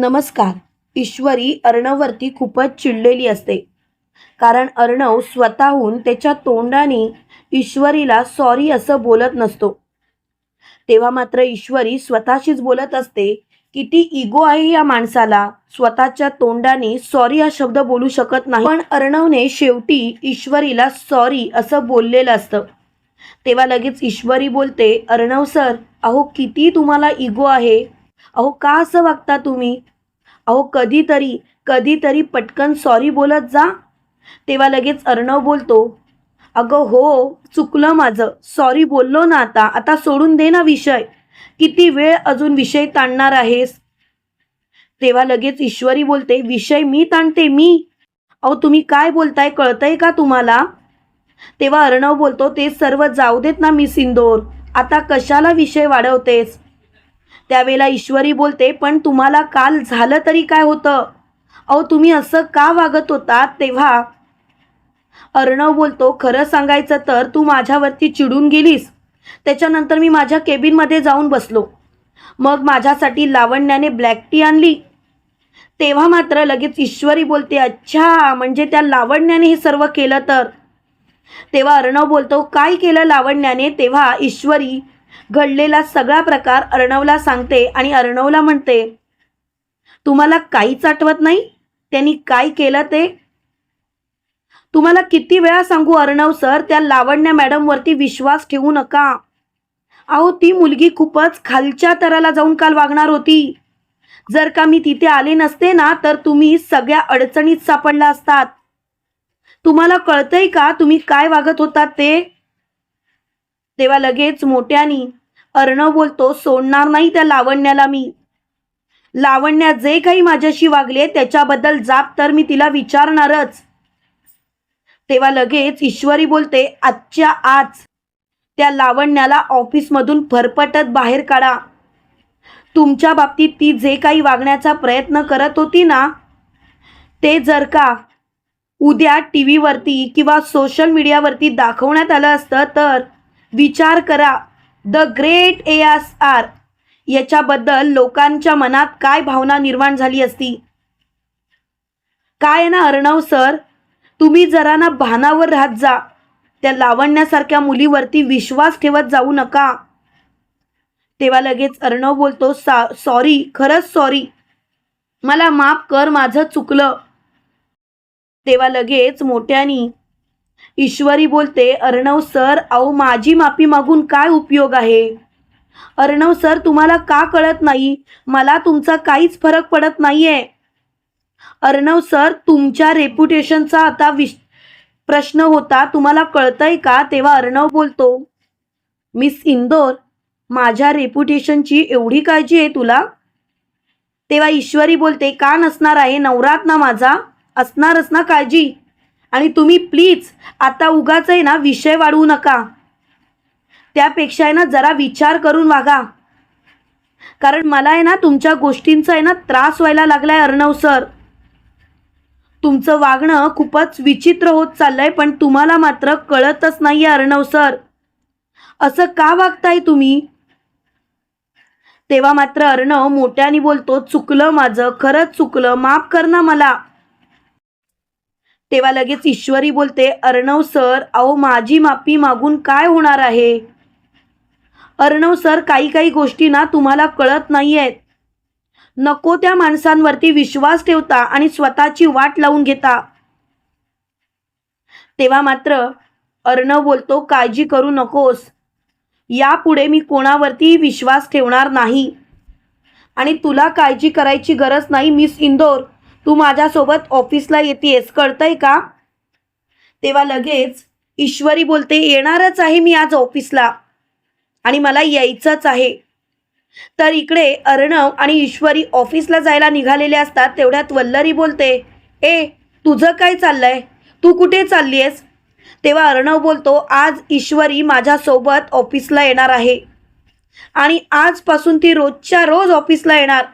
नमस्कार. ईश्वरी अर्णववरती खूपच चिडलेली असते. कारण अर्णव स्वतःहून त्याच्या तोंडाने ईश्वरीला सॉरी असं बोलत नसतो. तेव्हा मात्र ईश्वरी स्वतःशीच बोलत असते किती इगो आहे या माणसाला. स्वतःच्या तोंडाने सॉरी हा शब्द बोलू शकत नाही. पण अर्णवने शेवटी ईश्वरीला सॉरी असं बोललेलं असतं. तेव्हा लगेच ईश्वरी बोलते अर्णव सर अहो किती तुम्हाला इगो आहे? अहो का असं वागता तुम्ही? अहो कधीतरी कधीतरी पटकन सॉरी बोलत जा. तेव्हा लगेच अर्णव बोलतो अगं हो चुकलं माझं. सॉरी बोललो ना आता. आता सोडून दे ना विषय. किती वेळ अजून विषय ताणणार आहेस? तेव्हा लगेच ईश्वरी बोलते विषय मी ताणते मी. अहो तुम्ही काय बोलताय कळतंय का तुम्हाला? तेव्हा अर्णव बोलतो ते सर्व जाऊ देत ना मी सिंदोर आता कशाला विषय वाढवतेस? त्यावेळेला ईश्वरी बोलते पण तुम्हाला काल झालं तरी काय होतं? अहो तुम्ही असं का वागत होता तेव्हा? अर्णव बोलतो खरं सांगायचं तर तू माझ्यावरती चिडून गेलीस. त्याच्यानंतर मी माझ्या केबिनमध्ये जाऊन बसलो. मग माझ्यासाठी लावण्याने ब्लॅक टी आणली. तेव्हा मात्र लगेच ईश्वरी बोलते अच्छा म्हणजे त्या लावण्याने हे सर्व केलं तर? तेव्हा अर्णव बोलतो काय केलं लावण्याने? तेव्हा ईश्वरी घडलेला सगळा प्रकार अर्णवला सांगते आणि अर्णवला म्हणते तुम्हाला काहीच आठवत नाही? त्यांनी काय केलं ते? तुम्हाला किती वेळा सांगू अर्णव सर त्या लावण्या मॅडमवरती विश्वास ठेवू नका. अहो ती मुलगी खूपच खालच्या तराला जाऊन काल वागणार होती. जर का मी तिथे आले नसते ना तर तुम्ही सगळ्या अडचणीत सापडला असतात. तुम्हाला कळतंय का तुम्ही काय वागत होतात ते? तेव्हा लगेच मोठ्यानी अर्णव बोलतो सोडणार नाही त्या लावण्याला मी. लावण्या जे काही माझ्याशी वागले त्याच्याबद्दल जाप तर मी तिला विचारणारच. तेव्हा लगेच ईश्वरी बोलते आजच्या आज त्या लावण्याला ऑफिसमधून फरफटत बाहेर काढा. तुमच्या बाबतीत ती जे काही वागण्याचा प्रयत्न करत होती ना ते जर का उद्या टी व्हीवरती किंवा सोशल मीडियावरती दाखवण्यात आलं असतं तर विचार करा. The great A S R याच्याबद्दल लोकांच्या मनात काय भावना निर्माण झाली असती? काय आहे ना अर्णव सर? तुम्ही जरा ना भानावर राहत जा. त्या लावण्यासारख्या मुलीवरती विश्वास ठेवत जाऊ नका. तेव्हा लगेच अर्णव बोलतो सा सॉरी खरंच सॉरी मला माफ कर माझं चुकलं. तेव्हा लगेच मोठ्यानी ईश्वरी बोलते अर्णव सर अहो माझी माफी मागून काय उपयोग आहे? अर्णव सर तुम्हाला का कळत नाही? मला तुमचा काहीच फरक पडत नाहीये. अर्णव सर तुमच्या रेप्युटेशनचा आता विश प्रश्न होता तुम्हाला कळतंय का? तेव्हा अर्णव बोलतो मिस इंदोर माझ्या रेप्युटेशनची एवढी काळजी आहे तुला? तेव्हा ईश्वरी बोलते का नसणार आहे? नवरात ना माझा? असणारच ना काळजी? आणि तुम्ही प्लीज आता उगाच आहे ना विषय वाढवू नका. त्यापेक्षा आहे ना जरा विचार करून वागा. कारण मला आहे ना तुमच्या गोष्टींचा आहे ना त्रास व्हायला लागलाय अर्णव सर. तुमचं वागणं खूपच विचित्र होत चाललंय पण तुम्हाला मात्र कळतच नाही अर्णव सर. असं का वागताय तुम्ही? तेव्हा मात्र अर्णव मोठ्याने बोलतो चुकलं माझं खरंच चुकलं माफ कर ना मला. तेव्हा लगेच ईश्वरी बोलते अर्णव सर अहो माझी माफी मागून काय होणार आहे? अर्णव सर काही काही गोष्टी ना तुम्हाला कळत नाही आहेत नको त्या माणसांवरती विश्वास ठेवता आणि स्वतःची वाट लावून घेता. तेव्हा मात्र अर्णव बोलतो काळजी करू नकोस. यापुढे मी कोणावरती विश्वास ठेवणार नाही. आणि तुला काळजी करायची गरज नाही मिस इंदोर. तू माझ्यासोबत ऑफिसला येतेस कळतंय का? तेव्हा लगेच ईश्वरी बोलते येणारच आहे मी आज ऑफिसला आणि मला यायचंच आहे. तर इकडे अर्णव आणि ईश्वरी ऑफिसला जायला निघालेले असतात तेवढ्यात वल्लरी बोलते ए तुझं काय चाललंय? तू कुठे चालली आहेस तेव्हा अर्णव बोलतो आज ईश्वरी माझ्यासोबत ऑफिसला येणार आहे आणि आजपासून ती रोजच्या रोज ऑफिसला येणार.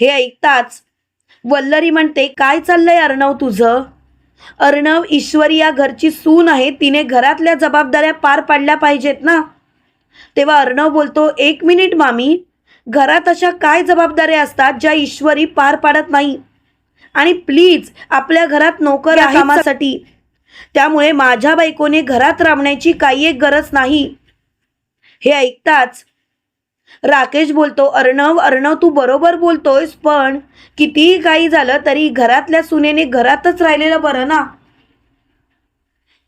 हे ऐकताच वल्लरी म्हणते काय चाललंय अर्णव तुझं? अर्णव ईश्वरी या घरची सून आहे तिने घरातल्या जबाबदाऱ्या पार पाडल्या पाहिजेत ना. तेव्हा अर्णव बोलतो एक मिनिट मामी घरात अशा काय जबाबदाऱ्या असतात ज्या ईश्वरी पार पाडत नाही? आणि प्लीज आपल्या घरात नोकर आहे कामासाठी. त्यामुळे माझ्या बायकोने घरात राबण्याची काही एक गरज नाही. हे ऐकताच राकेश बोलतो अर्णव अर्णव तू बरोबर बोलतोयस पण कितीही काही झालं तरी घरातल्या सुनेने घरातच राहिलेलं बरं ना?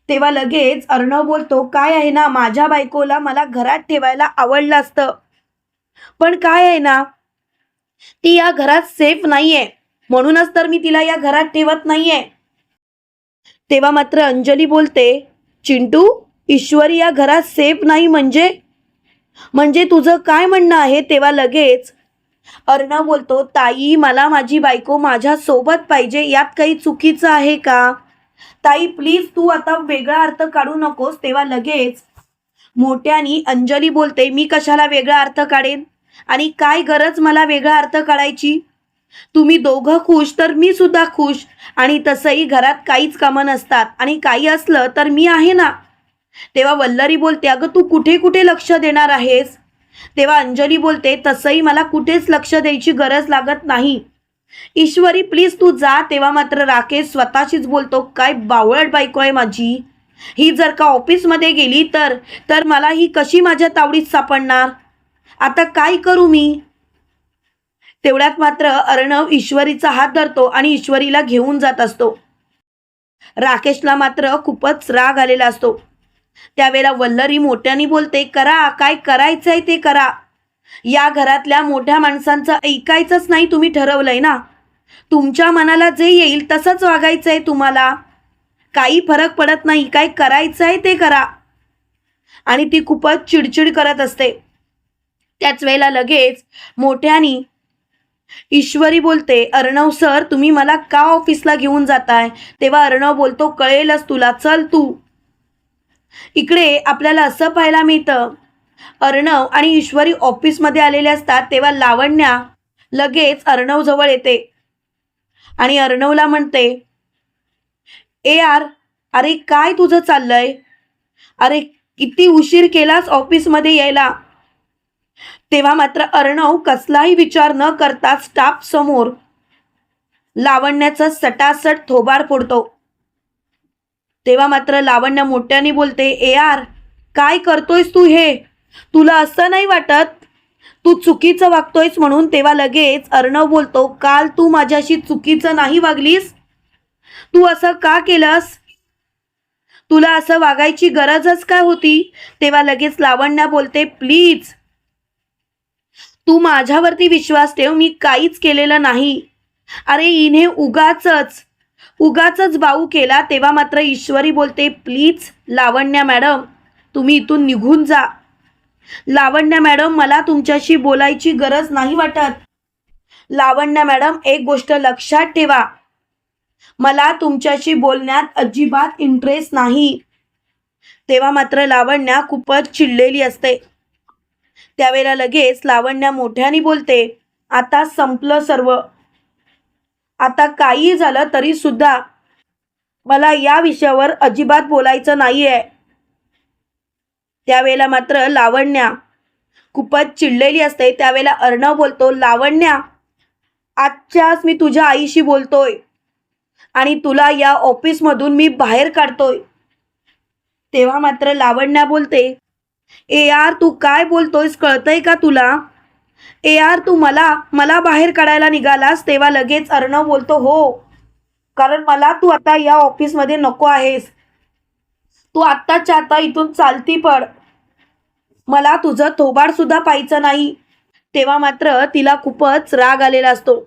तेव्हा लगेच अर्णव बोलतो काय आहे ना माझ्या बायकोला मला घरात ठेवायला आवडलं असतं. पण काय आहे ना ती या घरात सेफ नाहीये. म्हणूनच तर मी तिला या घरात ठेवत नाहीये. तेव्हा मात्र अंजली बोलते चिंटू ईश्वरी या घरात सेफ नाही म्हणजे म्हणजे तुझं काय म्हणणं आहे तेव्हा लगेच? अर्णव बोलतो ताई मला माझी बायको माझ्या सोबत पाहिजे यात काही चुकीचं आहे का? ताई प्लीज तू आता वेगळा अर्थ काढू नकोस तेव्हा लगेच मोठ्यानी अंजली बोलते मी कशाला वेगळा अर्थ काढेन? आणि काय गरज मला वेगळा अर्थ काढायची? तुम्ही दोघं खुश तर मी सुद्धा खुश आणि तसंही घरात काहीच कामं नसतात आणि काही असलं तर मी आहे ना? तेव्हा वल्लरी बोलते अगं तू कुठे कुठे लक्ष देणार आहेस? तेव्हा अंजली बोलते तसंही मला कुठेच लक्ष द्यायची गरज लागत नाही. ईश्वरी प्लीज तू जा. तेव्हा मात्र राकेश स्वतःशीच बोलतो काय बावळट बायको आहे माझी. ही जर का ऑफिसमध्ये गेली तर तर मला ही कशी माझ्या तावडीत सापडणार? आता काय करू मी? तेवढ्यात मात्र अर्णव ईश्वरीचा हात धरतो आणि ईश्वरीला घेऊन जात असतो. राकेशला मात्र खूपच राग आलेला असतो. त्यावेळेला वल्लरी मोठ्यानी बोलते करा काय करायचंय ते करा. या घरातल्या मोठ्या माणसांचं ऐकायचंच नाही तुम्ही ठरवलंय ना. तुमच्या मनाला जे येईल तसंच वागायचंय तुम्हाला. काही फरक पडत नाही काय करायचंय ते करा. आणि ती खूपच चिडचिड करत असते. त्याच वेळेला लगेच मोठ्यानी ईश्वरी बोलते अर्णव सर तुम्ही मला का ऑफिसला घेऊन जाताय? तेव्हा अर्णव बोलतो कळेलच तुला चल तू. इकडे आपल्याला असं पाहायला मिळतं. अर्णव आणि ईश्वरी ऑफिसमध्ये आलेले असतात तेव्हा लावण्या लगेच अर्णव जवळ येते. आणि अर्णवला म्हणते ए आर अरे काय तुझं चाललंय? अरे किती उशीर केलास ऑफिसमध्ये यायला? तेव्हा मात्र अर्णव कसलाही विचार न करता स्टाफ समोर लावण्याचं सटासट थोबार फोडतो. तेव्हा मात्र लावण्य मोठ्याने बोलते ए आर काय करतोयस तू हे? तुला असं नाही वाटत? तू चुकीचं वागतोयस म्हणून तेव्हा लगेच अर्णव बोलतो काल तू माझ्याशी चुकीचं नाही वागलीस? तू असं का केलंस? तुला असं वागायची गरजच काय होती? तेव्हा लगेच लावण्या बोलते प्लीज तू माझ्यावरती विश्वास ठेव मी काहीच केलेलं नाही. अरे इने उगाचच. उगाच बाऊ केला तेव्हा मात्र ईश्वरी बोलते प्लीज लावण्या मॅडम तुम्ही इथून निघून जा. लावण्या मॅडम मला तुमच्याशी बोलायची गरज नाही वाटत. लावण्या मॅडम एक गोष्ट लक्षात ठेवा. मला तुमच्याशी बोलण्यात अजिबात इंटरेस्ट नाही. तेव्हा मात्र लावण्या खूपच चिडलेली असते. त्यावेळेला लगेच लावण्या मोठ्याने बोलते आता संपलं सर्व. आता काही झालं तरी सुद्धा मला या विषयावर अजिबात बोलायचं नाहीये. त्यावेळेला मात्र लावण्या खूपच चिडलेली असते. त्यावेळेला अर्णव बोलतो लावण्या आजच्याच मी तुझ्या आईशी बोलतोय आणि तुला या ऑफिसमधून मी बाहेर काढतोय. तेव्हा मात्र लावण्या बोलते ए यार तू काय बोलतोयस? कळतंय का तुला? ए यार तू मला मला बाहेर काढायला निघालास तेव्हा लगेच अर्णव बोलतो हो. कारण मला तू आता या ऑफिसमध्ये नको आहेस. तू आत्ताच्या आता इथून चालती पड. मला तुझं थोबाड सुद्धा पाहायचं नाही. तेव्हा मात्र तिला खूपच राग आलेला असतो.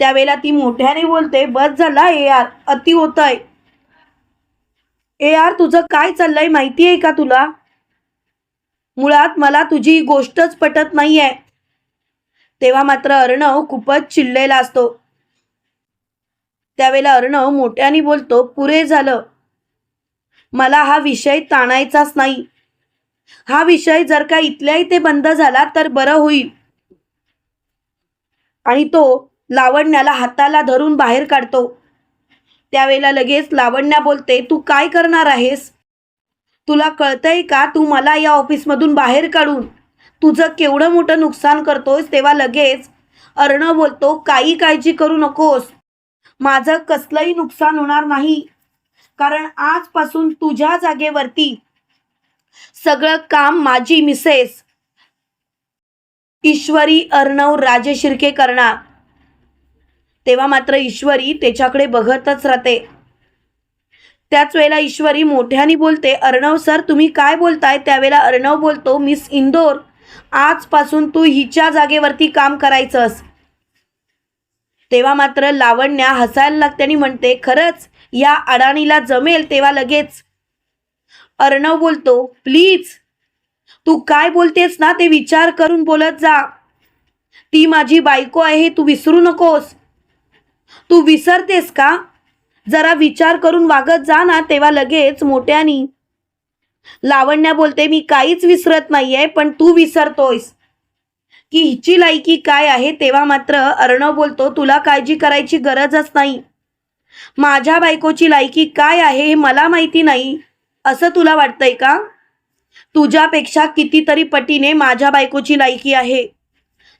त्यावेळेला ती मोठ्याने बोलते बस झाला ए यार अति होत आहे ए यार तुझं काय चाललंय माहिती आहे का तुला? मुळात मला तुझी गोष्टच पटत नाहीये. तेव्हा मात्र अर्णव खूपच चिडलेला असतो. त्यावेळेला अर्णव मोठ्याने बोलतो पुरे झालं. मला हा विषय ताणायचाच नाही. हा विषय जर का इथल्या इथे बंद झाला तर बरं होईल. आणि तो लावण्याला हाताला धरून बाहेर काढतो. त्यावेळेला लगेच लावण्या बोलते तू काय करणार आहेस? तुला कळतंय का तू मला या ऑफिसमधून बाहेर काढून? तुझं केवढं मोठं नुकसान करतोस तेव्हा लगेच अर्णव बोलतो काही काळजी करू नकोस. माझं कसलंही नुकसान होणार नाही. कारण आजपासून तुझ्या जागेवरती सगळं काम माझी मिसेस ईश्वरी अर्णव राजे शिर्के करणार. तेव्हा मात्र ईश्वरी त्याच्याकडे बघतच राहते. त्याच वेळेला ईश्वरी मोठ्याने बोलते अर्णव सर तुम्ही काय बोलताय? त्यावेळेला अर्णव बोलतो मिस इंदोर आजपासून तू हिच्या जागेवरती काम करायचंस. तेव्हा मात्र लावण्या हसायला लागते आणि म्हणते खरंच या अडाणीला जमेल तेव्हा लगेच. अर्णव बोलतो प्लीज तू काय बोलतेस ना ते विचार करून बोलत जा. ती माझी बायको आहे तू विसरू नकोस. तू विसरतेस का? जरा विचार करून वागत जा ना तेव्हा लगेच मोठ्यानी. लावण्या बोलते मी काहीच विसरत नाहीये पण तू विसरतोयस. की हिची लायकी काय आहे तेव्हा मात्र अर्णव बोलतो तुला काळजी करायची गरजच नाही. माझ्या बायकोची लायकी काय आहे हे मला माहिती नाही. असं तुला वाटतंय का? तुझ्यापेक्षा कितीतरी पटीने माझ्या बायकोची लायकी आहे.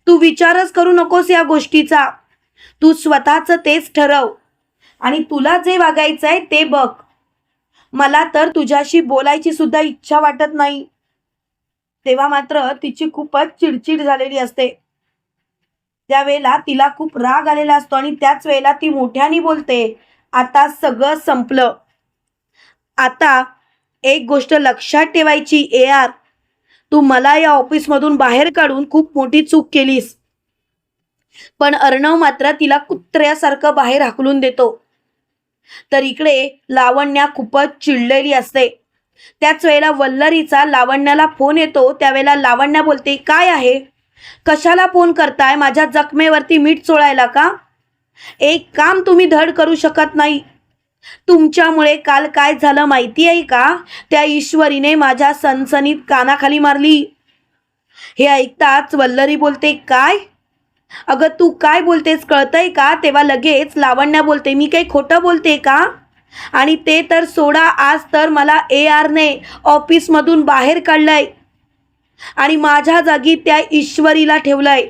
तू विचारच करू नकोस या गोष्टीचा. तू स्वतःचं तेच ठरव. आणि तुला जे वागायचं आहे ते बघ. मला तर तुझ्याशी बोलायची सुद्धा इच्छा वाटत नाही. तेव्हा मात्र तिची खूपच चिडचिड झालेली असते. त्यावेळेला तिला खूप राग आलेला असतो आणि त्याच वेळेला ती मोठ्याने बोलते आता सगळं संपलं. आता एक गोष्ट लक्षात ठेवायची ए आर. तू मला या ऑफिसमधून बाहेर काढून खूप मोठी चूक केलीस. पण अर्णव मात्र तिला कुत्र्यासारखं बाहेर हाकलून देतो. तर इकडे लावण्या खूपच चिडलेली असते. त्याच वेळेला वल्लरीचा लावण्याला फोन येतो. त्यावेळेला लावण्या बोलते काय आहे? कशाला फोन करताय? माझ्या जखमेवरती मीठ चोळायला का? एक काम तुम्ही धड करू शकत नाही. तुमच्यामुळे काल काय झालं माहिती आहे का? त्या ईश्वरीने माझ्या सनसनीत कानाखाली मारली. हे ऐकताच वल्लरी बोलते काय? अगं तू काय बोलतेस कळतंय का? तेव्हा लगेच लावण्या बोलते. मी काही खोटं बोलते का? आणि ते तर सोडा आज तर मला ए आरने ऑफिसमधून बाहेर काढलंय. आणि माझ्या जागी त्या ईश्वरीला ठेवलंय.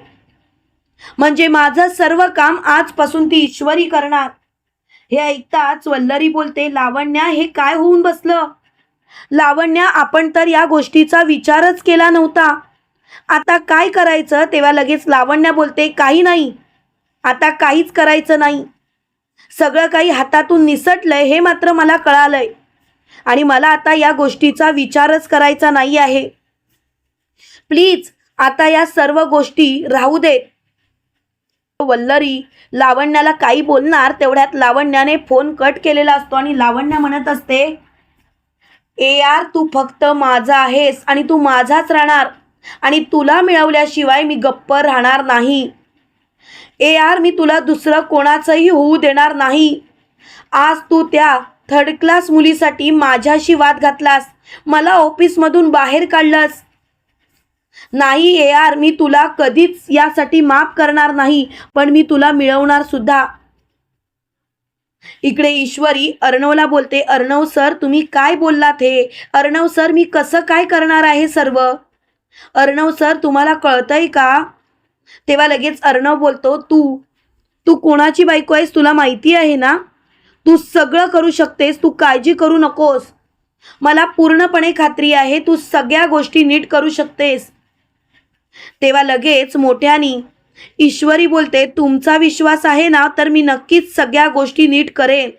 म्हणजे माझं सर्व काम आजपासून ती ईश्वरी करणार. हे ऐकताच वल्लरी बोलते लावण्या हे काय होऊन बसलं? लावण्या आपण तर या गोष्टीचा विचारच केला नव्हता. आता काय करायचं? तेव्हा लगेच लावण्या बोलते काही नाही. आता काहीच करायचं नाही. सगळं काही हातातून निसटलंय हे मात्र मला कळालंय. आणि मला आता या गोष्टीचा विचारच करायचा नाही आहे. प्लीज आता या सर्व गोष्टी राहू देत. वल्लरी लावण्याला काही बोलणार तेवढ्यात लावण्याने फोन कट केलेला असतो आणि लावण्या म्हणत असते ए आर तू फक्त माझा आहेस आणि तू माझाच राहणार. आणि तुला मिळवल्याशिवाय मी गप्प राहणार नाही. ए आर मी तुला दुसरं कोणाचंही होऊ देणार नाही. आज तू त्या थर्ड क्लास मुलीसाठी माझ्याशी वाद घातलास. मला ऑफिसमधून बाहेर काढलंस. नाही ए आर मी तुला कधीच यासाठी माफ करणार नाही पण मी तुला मिळवणार सुद्धा. इकडे ईश्वरी अर्णवला बोलते अर्णव सर तुम्ही काय बोललात हे? अर्णव सर मी कसं काय करणार आहे सर्व? अर्णव सर तुम्हाला कळतंय का? तेव्हा लगेच अर्णव बोलतो तू तू कोणाची बायको आहेस तुला माहिती आहे ना? तू सगळं करू शकतेस तू काळजी करू नकोस. मला पूर्णपणे खात्री आहे तू सगळ्या गोष्टी नीट करू शकतेस. तेव्हा लगेच मोठ्यानी ईश्वरी बोलते तुमचा विश्वास आहे ना तर मी नक्कीच सगळ्या गोष्टी नीट करेन.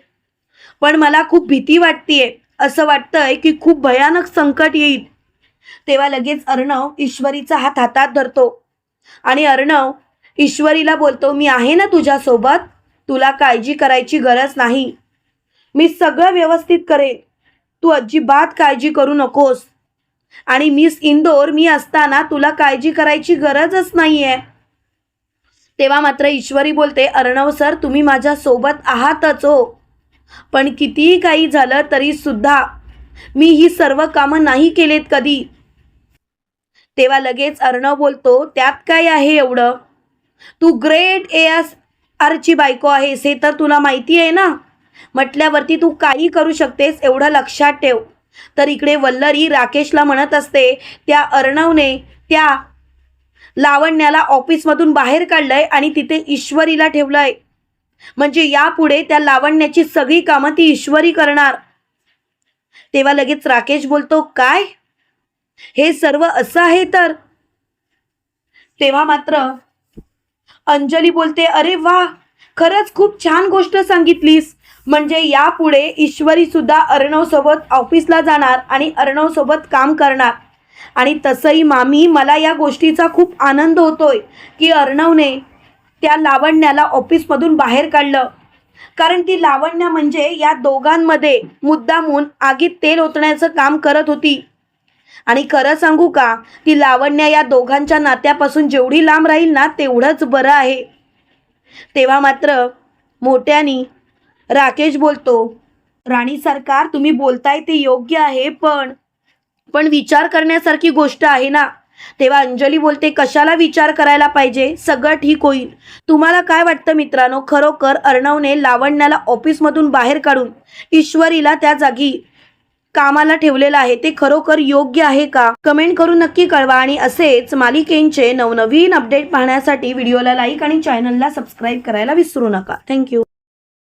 पण मला खूप भीती वाटतेय असं वाटतंय की खूप भयानक संकट येईल. तेव्हा लगेच अर्णव ईश्वरीचा हात हातात धरतो. आणि अर्णव ईश्वरीला बोलतो मी आहे ना तुझ्यासोबत? तुला काळजी करायची गरज नाही. मी सगळं व्यवस्थित करेन. तू अजिबात काळजी करू नकोस. आणि मिस इंदोर मी असताना तुला काळजी करायची गरजच नाहीये. तेव्हा मात्र ईश्वरी बोलते अर्णव सर तुम्ही माझ्यासोबत आहातच हो. पण कितीही काही झालं तरी सुद्धा मी ही सर्व कामं नाही केलेत कधी. तेव्हा लगेच अर्णव बोलतो त्यात काय आहे एवढं? तू ग्रेट ए एस आरची बायको आहेस हे तर तुला माहिती आहे ना? म्हटल्यावरती तू काही करू शकतेस एवढं लक्षात ठेव. तर इकडे वल्लरी राकेशला म्हणत असते त्या अर्णवने त्या लावण्याला ऑफिसमधून बाहेर काढलंय आणि तिथे ईश्वरीला ठेवलंय. म्हणजे यापुढे त्या लावण्याची सगळी कामं ती ईश्वरी करणार. तेव्हा लगेच राकेश बोलतो काय? हे सर्व असं आहे तर? तेव्हा मात्र अंजली बोलते अरे वा खरंच खूप छान गोष्ट सांगितलीस. म्हणजे यापुढे ईश्वरी सुद्धा अर्णव सोबत ऑफिसला जाणार आणि अर्णव सोबत काम करणार. आणि तसंही मामी मला या गोष्टीचा खूप आनंद होतोय की अर्णवने त्या लावण्याला ऑफिसमधून बाहेर काढलं. कारण ती लावण्य म्हणजे या दोघांमध्ये मुद्दामून आगीत तेल ओतण्याचं काम करत होती. आणि खरं सांगू का ती लावण्य या दोघांच्या नात्यापासून जेवढी लांब राहील ना तेवढंच बरं आहे. तेव्हा मात्र मोठ्यानी राकेश बोलतो राणी सरकार तुम्ही बोलताय ते योग्य आहे पण पण विचार करण्यासारखी गोष्ट आहे ना. तेव्हा अंजली बोलते कशाला विचार करायला पाहिजे? सगळं ठीक होईल. तुम्हाला काय वाटतं मित्रांनो? खरोखर अर्णवने लावण्याला ऑफिसमधून बाहेर काढून ईश्वरीला त्या जागी कामाला ठेवलेलं आहे ते खरोखर योग्य आहे का? कमेंट करून नक्की कळवा आणि असेच मालिकेंचे नवनवीन अपडेट पाहण्यासाठी व्हिडिओला लाईक आणि चॅनलला सबस्क्राईब करायला विसरू नका. थँक्यू.